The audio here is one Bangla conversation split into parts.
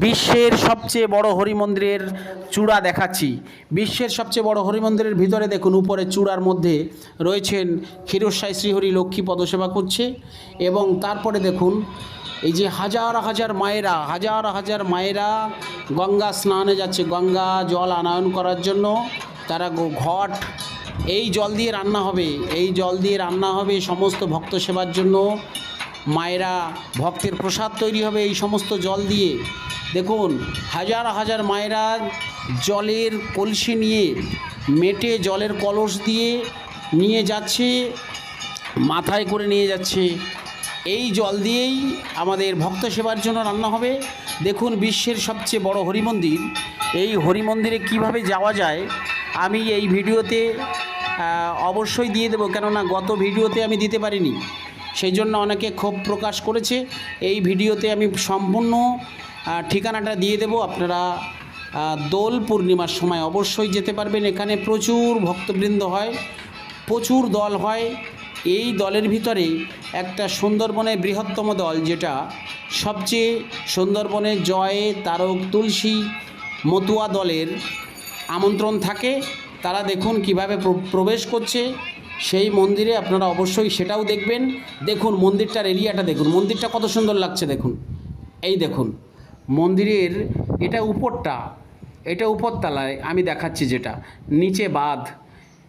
বিশ্বের সবচেয়ে বড় হরি মন্দিরের চূড়া দেখাচ্ছি। বিশ্বের সবচেয়ে বড় হরি মন্দিরের ভিতরে দেখুন, উপরে চূড়ার মধ্যে রয়েছেন ক্ষীরসাই শ্রীহরি লক্ষ্মী পদসেবা করছে এবং তারপরে দেখুন, এই যে হাজার হাজার মায়েরা, হাজার হাজার মায়েরা গঙ্গা স্নানে যাচ্ছে, গঙ্গা জল আনায়ন করার জন্য। তারা ঘট, এই জল দিয়ে রান্না হবে, এই জল দিয়ে রান্না হবে সমস্ত ভক্ত সেবার জন্য। মায়েরা ভক্তের প্রসাদ তৈরি হবে এই সমস্ত জল দিয়ে। দেখুন, হাজার হাজার মায়েরা জলের কলসি নিয়ে মেটে জলের কলস দিয়ে নিয়ে যাচ্ছে, মাথায় করে নিয়ে যাচ্ছে। এই জল দিয়েই আমাদের ভক্ত সেবার জন্য রান্না হবে। দেখুন, বিশ্বের সবচেয়ে বড় হরি মন্দির এই হরি মন্দিরে কীভাবে যাওয়া যায়, আমি এই ভিডিওতে অবশ্যই দিয়ে দেবো। কেননা, গত ভিডিওতে আমি দিতে পারিনি। সেই জন্য অনেকে ক্ষোভ প্রকাশ করেছে। এই ভিডিওতে আমি সম্পূর্ণ ঠিকানাটা দিয়ে দেবো। আপনারা দোল পূর্ণিমার সময় অবশ্যই যেতে পারবেন। এখানে প্রচুর ভক্তবৃন্দ হয়, প্রচুর দল হয়। এই দলের ভিতরে একটা সুন্দরবনের বৃহত্তম দল, যেটা সবচেয়ে সুন্দরবনের জয়ে তারক তুলসী মতুয়া দলের আমন্ত্রণ থাকে। তারা দেখুন কীভাবে প্র- প্রবেশ করছে। সেই মন্দিরে আপনারা অবশ্যই সেটাও দেখবেন। দেখুন মন্দিরটার এরিয়াটা দেখুন। মন্দিরটা কত সুন্দর লাগছে দেখুন। এই দেখুন। মন্দিরের এটা উপরটা, এটা উপরতলায় আমি দেখাচ্ছি যেটা, নিচে বাঁধ।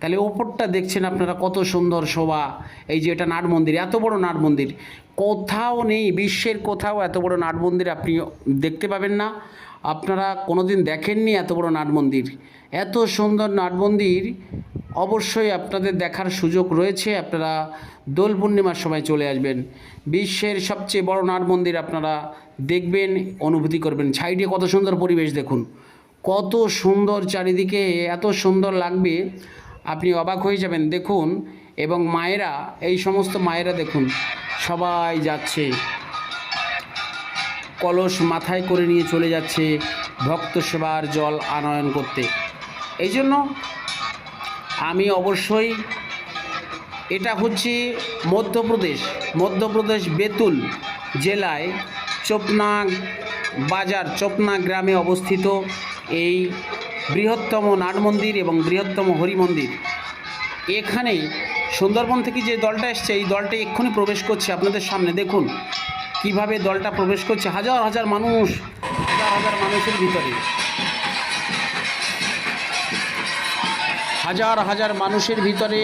তাহলে ওপরটা দেখছেন আপনারা কত সুন্দর শোভা, এই যে এটা নাট মন্দির, এত বড় নাট মন্দির। কোথাও নেই, বিশ্বের কোথাও এত বড় নাট মন্দির আপনি দেখতে পাবেন না। আপনারা কোনোদিন দেখেননি এত বড় নাট মন্দির। এত সুন্দর নাট মন্দির, অবশ্যই আপনাদের দেখার সুযোগ রয়েছে, আপনারা দোল পূর্ণিমার সময় চলে আসবেন। বিশ্বের সবচেয়ে বড় নাট মন্দির আপনারা দেখবেন, অনুভূতি করবেন। সাইডে কত সুন্দর পরিবেশ, দেখুন। কত সুন্দর চারিদিকে, এত সুন্দর লাগবে, আপনি অবাক হয়ে যাবেন। দেখুন, এবং মায়েরা, এই সমস্ত মায়েরা, দেখুন, সবাই যাচ্ছে। কলস মাথায় করে নিয়ে চলে যাচ্ছে ভক্ত সেবার জল আনয়ন করতে। এই জন্য আমি অবশ্যই, এটা হচ্ছে মধ্যপ্রদেশ মধ্যপ্রদেশ বেতুল জেলায় চোপনা বাজার চোপনা গ্রামে অবস্থিত এই বৃহত্তম নাট মন্দির এবং বৃহত্তম হরি মন্দির। এখানে সুন্দরবন থেকে যে দলটা এসছে, এই দলটা এক্ষুনি প্রবেশ করছে আপনাদের সামনে। দেখুন কীভাবে দলটা প্রবেশ করছে। হাজার হাজার মানুষ, হাজার হাজার মানুষের ভিতরে। হাজার হাজার মানুষের ভিতরে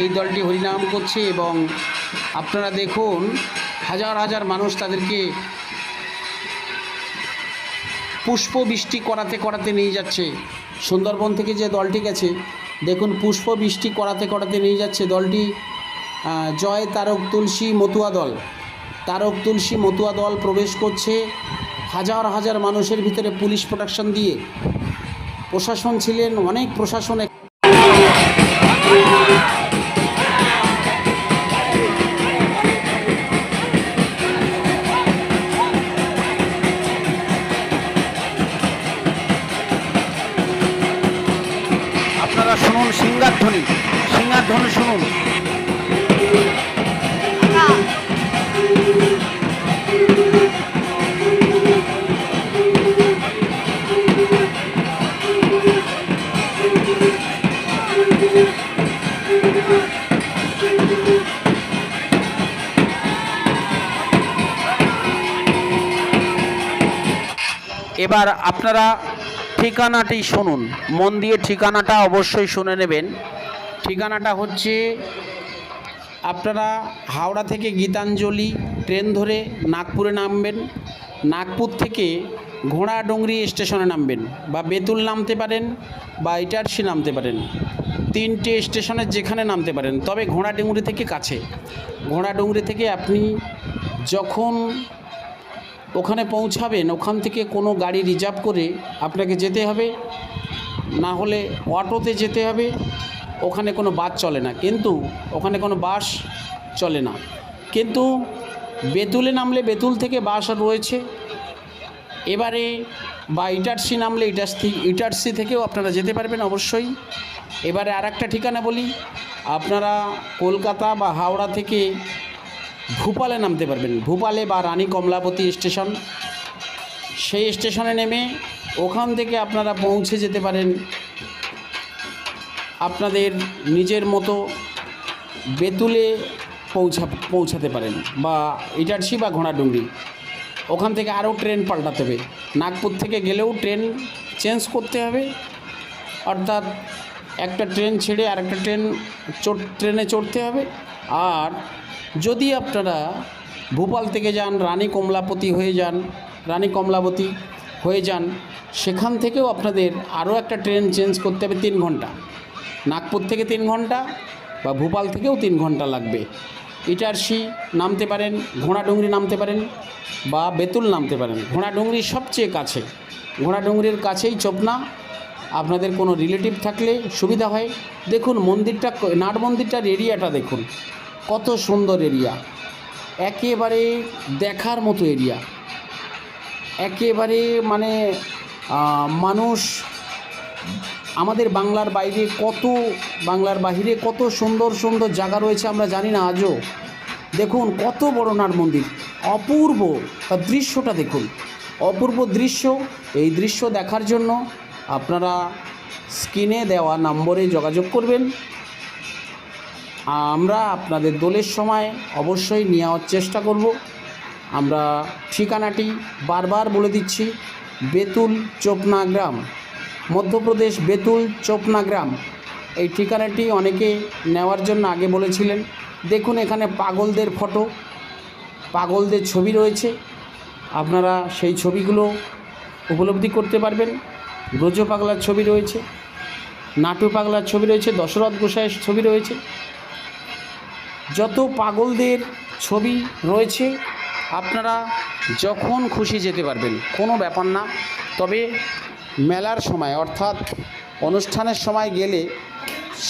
এই দলটি হরিনাম করছে এবং আপনারা দেখুন, হাজার হাজার মানুষ তাদেরকে পুষ্প বৃষ্টি করাতে করাতে নিয়ে যাচ্ছে। সুন্দরবন থেকে যে দলটি গেছে, দেখুন পুষ্প বৃষ্টি করাতে করাতে নিয়ে যাচ্ছে দলটি। জয় তারক তুলসী মতুয়া দল। তারক তুলসী মতুয়া দল প্রবেশ করছে। হাজার হাজার মানুষের ভিতরে পুলিশ প্রোটেকশন দিয়ে। প্রশাসন ছিলেন অনেক প্রশাসন সিঙ্গার ধ্বনি সিঙ্গার ধ্বনি শুনুন। এবার আপনারা ঠিকানাটি শুনুন। মন দিয়ে ঠিকানাটা অবশ্যই শুনে নেবেন। ঠিকানাটা হচ্ছে আপনারা হাওড়া থেকে গীতাঞ্জলি ট্রেন ধরে নাগপুরে নামবেন। নাগপুর থেকে ঘোড়াডুংরি স্টেশনে নামবেন বা বেতুল নামতে পারেন বা ইটারসি নামতে পারেন। তিনটে স্টেশনে যেখানে নামতে পারেন, তবে ঘোড়াডুংরি থেকে কাছে। ঘোড়াডুংরি থেকে আপনি যখন ওখানে পৌঁছাবেন, ওখান থেকে কোনো গাড়ি রিজার্ভ করে আপনাকে যেতে হবে। না হলে অটোতে যেতে হবে, ওখানে কোনো বাস চলে না। কিন্তু ওখানে কোনো বাস চলে না। কিন্তু বেতুলে নামলে বেতুল থেকে বাস রয়েছে। এবারে বা ইটারসি নামলে ইটারসি ইটারসি থেকেও আপনারা যেতে পারবেন অবশ্যই। এবারে আর একটা ঠিকানা বলি, আপনারা কলকাতা বা হাওড়া থেকে ভূপালে নামতে পারবেন। ভূপালে বা রানী কমলাপতি স্টেশন। সেই স্টেশনে নেমে ওখান থেকে আপনারা পৌঁছে যেতে পারেন। আপনাদের নিজের মতো বেতুলে পৌঁছা, পৌঁছাতে পারেন বা ইটারসি বা ঘোড়াডুংরি। ওখান থেকে আরও ট্রেন পাল্টাতে হবে। নাগপুর থেকে গেলেও ট্রেন চেঞ্জ করতে হবে। অর্থাৎ একটা ট্রেন ছেড়ে আরেকটা ট্রেন চড়, ট্রেনে চড়তে হবে। আর যদি আপনারা ভোপাল থেকে যান, রানী কমলাপতি হয়ে যান, রানী কমলাবতী হয়ে যান, সেখান থেকেও আপনাদের আরও একটা ট্রেন চেঞ্জ করতে হবে তিন ঘণ্টা। নাগপুর থেকে তিন ঘণ্টা বা ভোপাল থেকেও তিন ঘণ্টা লাগবে। ইটারসি নামতে পারেন, ঘোড়াডুংরি নামতে পারেন বা বেতুল নামতে পারেন। ঘোড়াডুংরি সবচেয়ে কাছে। ঘোড়াডুংরির কাছেই চোপনা। আপনাদের কোনো রিলেটিভ থাকলে সুবিধা হয়। দেখুন, মন্দিরটা, নাট মন্দিরটার এরিয়াটা দেখুন। কত সুন্দর এরিয়া। একেবারে দেখার মতো এরিয়া। একেবারে মানে মানুষ আমাদের বাংলার বাইরে কত, বাংলার বাইরে কত সুন্দর সুন্দর জায়গা রয়েছে আমরা জানি না আজও। দেখুন কত বড় নাট মন্দির। অপূর্ব। তার দৃশ্যটা দেখুন। অপূর্ব দৃশ্য। এই দৃশ্য দেখার জন্য আপনারা স্ক্রিনে দেওয়া নম্বরে যোগাযোগ করবেন। আমরা আপনাদের দোলের সময় অবশ্যই নেওয়ার চেষ্টা করব। আমরা ঠিকানাটি বারবার বলে দিচ্ছি, বেতুল চোপনা গ্রাম, মধ্যপ্রদেশ বেতুল চোপনা গ্রাম। এই ঠিকানাটি অনেকে নেওয়ার জন্য আগে বলেছিলেন। দেখুন এখানে পাগলদের ফটো, পাগলদের ছবি রয়েছে। আপনারা সেই ছবিগুলো উপলব্ধি করতে পারবেন। ব্রজ পাগলার ছবি রয়েছে নাটু পাগলার ছবি রয়েছে, দশরথ গোসাইয়ের ছবি রয়েছে। যত পাগলদের ছবি রয়েছে, আপনারা যখন খুশি যেতে পারবেন, কোনো ব্যাপার না। তবে মেলার সময়, অর্থাৎ অনুষ্ঠানের সময় গেলে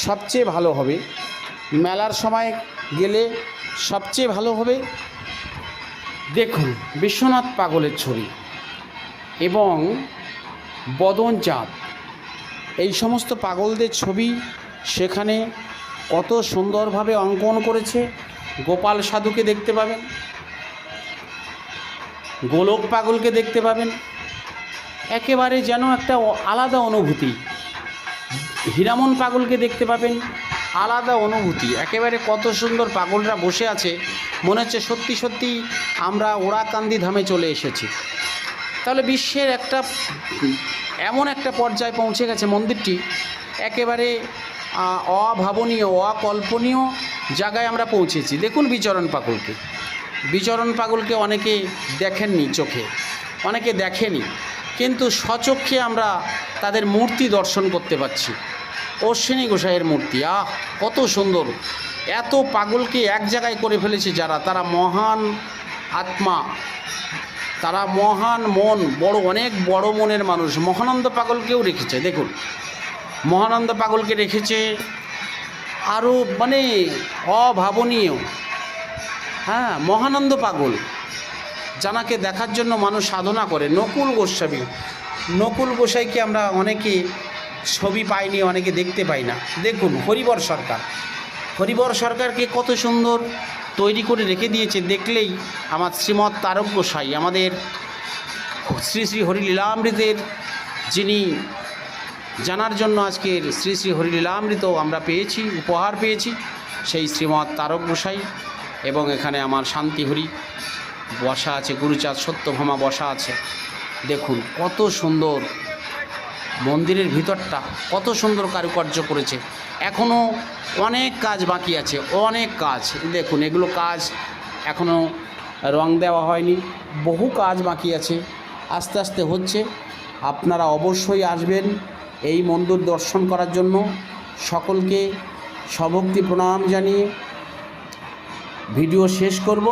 সবচেয়ে ভালো হবে, মেলার সময় গেলে সবচেয়ে ভালো হবে দেখুন, বিশ্বনাথ পাগলের ছবি এবং বদন চাঁদ। এই সমস্ত পাগলদের ছবি সেখানে কত সুন্দরভাবে অঙ্কন করেছে। গোপাল সাধুকে দেখতে পাবেন। গোলক পাগলকে দেখতে পাবেন। একেবারে যেন একটা আলাদা অনুভূতি। হীরামন পাগলকে দেখতে পাবেন। আলাদা অনুভূতি। একেবারে কত সুন্দর পাগলরা বসে আছে। মনে হচ্ছে সত্যি সত্যি আমরা ওরাকান্দি ধামে চলে এসেছি। তাহলে বিশ্বের একটা এমন একটা পর্যায়ে পৌঁছে গেছে মন্দিরটি। একেবারে অভাবনীয়, অকল্পনীয় জায়গায় আমরা পৌঁছেছি। দেখুন বিচরণ পাগলকে। বিচরণ পাগলকে অনেকে দেখেননি চোখে, অনেকে দেখেনি, কিন্তু স্বচক্ষে আমরা তাদের মূর্তি দর্শন করতে পাচ্ছি অশ্বিনী গোসাইয়ের মূর্তি, আহ, কত সুন্দর। এত পাগলকে এক জায়গায় করে ফেলেছে যারা, তারা মহান আত্মা। তারা মহান মন, বড়, অনেক বড় মনের মানুষ। মহানন্দ পাগলকেও রেখেছে, দেখুন। মহানন্দ পাগলকে রেখেছে। আরও মানে অভাবনীয়। হ্যাঁ মহানন্দ পাগল, জানাকে দেখার জন্য মানুষ সাধনা করে। নকুল গোস্বামী, নকুল গোসাইকে আমরা অনেকে ছবি পাইনি, অনেকে দেখতে পাই না। দেখুন, হরিবর সরকার। হরিবর সরকারকে কত সুন্দর তৈরি করে রেখে দিয়েছে। দেখলেই আমার শ্রীমৎ তারক গোসাই, আমাদের শ্রী শ্রী হরিলীলামৃতের যিনি জানার জন্য আজকের শ্রী শ্রী হরিলীলামৃত আমরা পেয়েছি, উপহার পেয়েছি সেই শ্রীমৎ তারক গোসাই এবং এখানে আমার শান্তি হরি। বসা আছে, গুরুচাঁদ সত্যভামা বসা আছে। দেখুন কত সুন্দর মন্দিরের ভিতরটা, কত সুন্দর কারুকার্য করেছে। এখনও অনেক কাজ বাকি আছে, অনেক কাজ। দেখুন এগুলো কাজ এখনও রং দেওয়া হয়নি, বহু কাজ বাকি আছে। আস্তে আস্তে হচ্ছে, আপনারা অবশ্যই আসবেন। এই মন্দির দর্শন করার জন্য সকলকে সভক্তি প্রণাম জানিয়ে ভিডিও শেষ করব।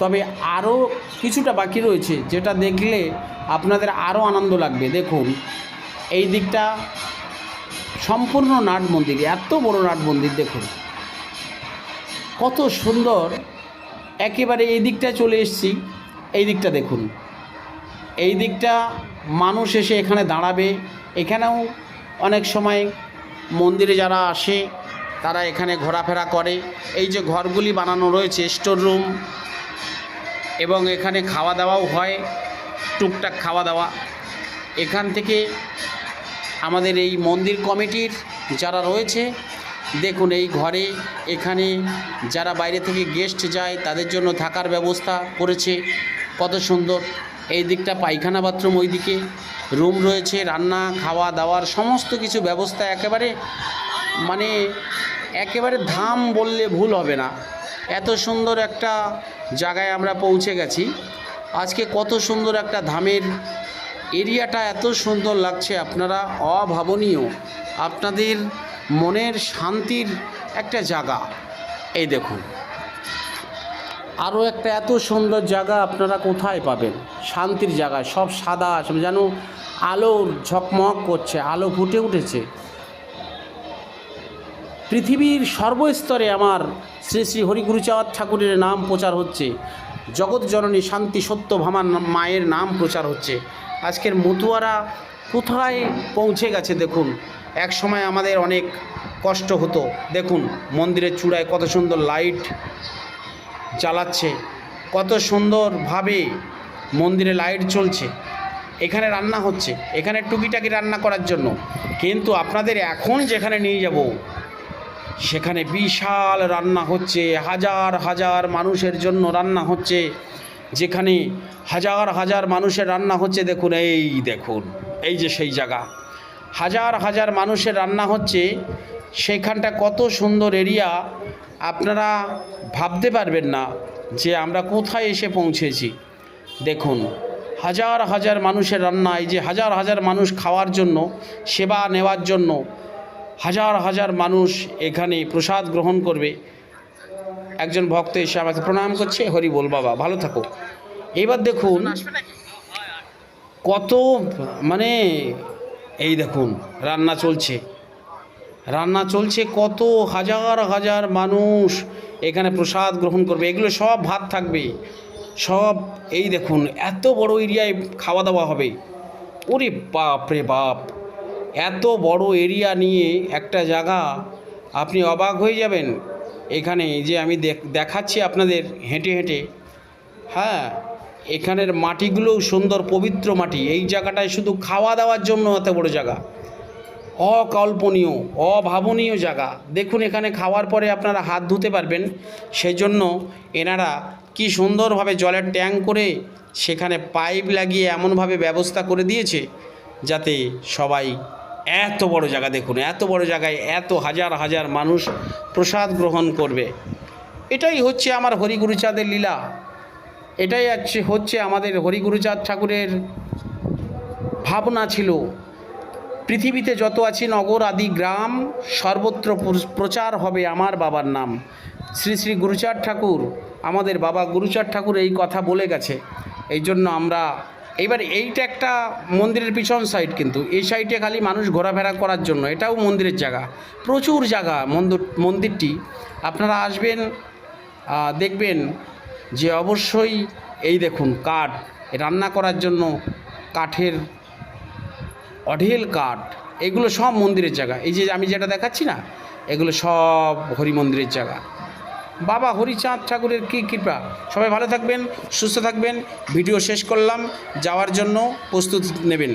তবে আরও কিছুটা বাকি রয়েছে, যেটা দেখলে আপনাদের আরও আনন্দ লাগবে। দেখুন, এই দিকটা সম্পূর্ণ নাট মন্দির, এত বড় নাট মন্দির, দেখুন। কত সুন্দর, একেবারে এই দিকটায় চলে এসেছি। এই দিকটা দেখুন, এই দিকটা মানুষ এসে এখানে দাঁড়াবে। এখানেও অনেক সময় মন্দিরে যারা আসে, তারা এখানে ঘোরাফেরা করে। এই যে ঘরগুলি বানানো রয়েছে, স্টোর রুম এবং এখানে খাওয়া দাওয়াও হয়, টুকটাক খাওয়া দাওয়া। এখান থেকে আমাদের এই মন্দির কমিটির যারা রয়েছে, দেখুন এই ঘরে এখানে যারা বাইরে থেকে গেস্ট যায়, তাদের জন্য থাকার ব্যবস্থা করেছে। কত সুন্দর। এই দিকটা পায়খানা বাথরুম ওই দিকে রুম রয়েছে, রান্না, খাওয়া দাওয়ার সমস্ত কিছু ব্যবস্থা একেবারে মানে একেবারে ধাম বললে ভুল হবে না। এত সুন্দর একটা জায়গায় আমরা পৌঁছে গেছি। আজকে কত সুন্দর একটা ধামের এরিয়াটা, এত সুন্দর লাগছে আপনারা, অভাবনীয়। আপনাদের মনের শান্তির একটা জায়গা। এই দেখুন। আরও একটা এত সুন্দর জায়গা আপনারা কোথায় পাবেন? শান্তির জায়গা, সব সাদা যেন আলোর ঝকমক করছে, আলো ফুটে উঠেছে। পৃথিবীর সর্বস্তরে আমার শ্রী শ্রী হরিগুরুচাঁদ ঠাকুরের নাম প্রচার হচ্ছে। জগৎ জননী শান্তি সত্য ভামার মায়ের নাম প্রচার হচ্ছে। আজকের মতুয়ারা কোথায় পৌঁছে গেছে দেখুন। এক সময় আমাদের অনেক কষ্ট হতো। দেখুন, মন্দিরের চূড়ায় কত সুন্দর লাইট জ্বালাচ্ছে। কত সুন্দরভাবে মন্দিরে লাইট চলছে। এখানে রান্না হচ্ছে। এখানে টুকিটাকি রান্না করার জন্য। কিন্তু আপনাদের এখন যেখানে নিয়ে যাব, সেখানে বিশাল রান্না হচ্ছে। হাজার হাজার মানুষের জন্য রান্না হচ্ছে। যেখানে হাজার হাজার মানুষের রান্না হচ্ছে, দেখুন, এই দেখুন, এই যে সেই জায়গা। হাজার হাজার মানুষের রান্না হচ্ছে। সেইখানটা কত সুন্দর এরিয়া আপনারা ভাবতে পারবেন না যে আমরা কোথায় এসে পৌঁছেছি। দেখুন হাজার হাজার মানুষের রান্না এই যে হাজার হাজার মানুষ খাওয়ার জন্য সেবা নেওয়ার জন্য হাজার হাজার মানুষ এখানে প্রসাদ গ্রহণ করবে। একজন ভক্ত এসে আমাকে প্রণাম করছে হরি বল বাবা ভালো থাকো। এবার দেখুন কত মানে এই দেখুন রান্না চলছে। রান্না চলছে কত হাজার হাজার মানুষ এখানে প্রসাদ গ্রহণ করবে। এগুলো সব ভাত থাকবে। সব এই দেখুন, এত বড় এরিয়ায় খাওয়া দাওয়া হবে। ওরে বাপ রে বাপ! এত বড় এরিয়া নিয়ে একটা জায়গা, আপনি অবাক হয়ে যাবেন। এখানে যে আমি দেখ- দেখাচ্ছি আপনাদের হেঁটে হেঁটে। হ্যাঁ এখানের মাটিগুলোও সুন্দর, পবিত্র মাটি। এই জায়গাটায় শুধু খাওয়া দাওয়ার জন্য এত বড় জায়গা। অকল্পনীয়, অভাবনীয় জায়গা। দেখুন, এখানে খাওয়ার পরে আপনারা হাত ধুতে পারবেন। সেজন্য এনারা কি সুন্দরভাবে জলের ট্যাঙ্ক করে সেখানে পাইপ লাগিয়ে এমনভাবে ব্যবস্থা করে দিয়েছে, যাতে সবাই এত বড় জায়গা দেখুন, এত বড় জায়গায় এত হাজার হাজার মানুষ প্রসাদ গ্রহণ করবে। এটাই হচ্ছে আমার হরিগুরুচাঁদের লীলা। এটাই হচ্ছে আমাদের হরিগুরুচাঁদ ঠাকুরের ভাবনা ছিল। পৃথিবীতে যত আছে, নগর আদি গ্রাম, সর্বত্র প্রচার হবে আমার বাবার নাম। শ্রী শ্রী গুরুচাঁদ ঠাকুর, আমাদের বাবা গুরুচার ঠাকুর এই কথা বলে গেছে। এই জন্য আমরা এবার এইটা একটা মন্দিরের পিছন সাইড কিন্তু। এই সাইডে খালি মানুষ ঘোরাফেরা করার জন্য। এটাও মন্দিরের জায়গা। প্রচুর জায়গা মন্দির মন্দিরটি। আপনারা আসবেন দেখবেন যে অবশ্যই এই দেখুন কাঠ। রান্না করার জন্য কাঠের অঢেল কাঠ, এগুলো সব মন্দিরের জায়গা। এই যে আমি যেটা দেখাচ্ছি না, এগুলো সব হরি মন্দিরের জায়গা। বাবা হরিচাঁদ ঠাকুরের কী কৃপা। সবাই ভালো থাকবেন, সুস্থ থাকবেন। ভিডিও শেষ করলাম, যাওয়ার জন্য প্রস্তুত নেবেন।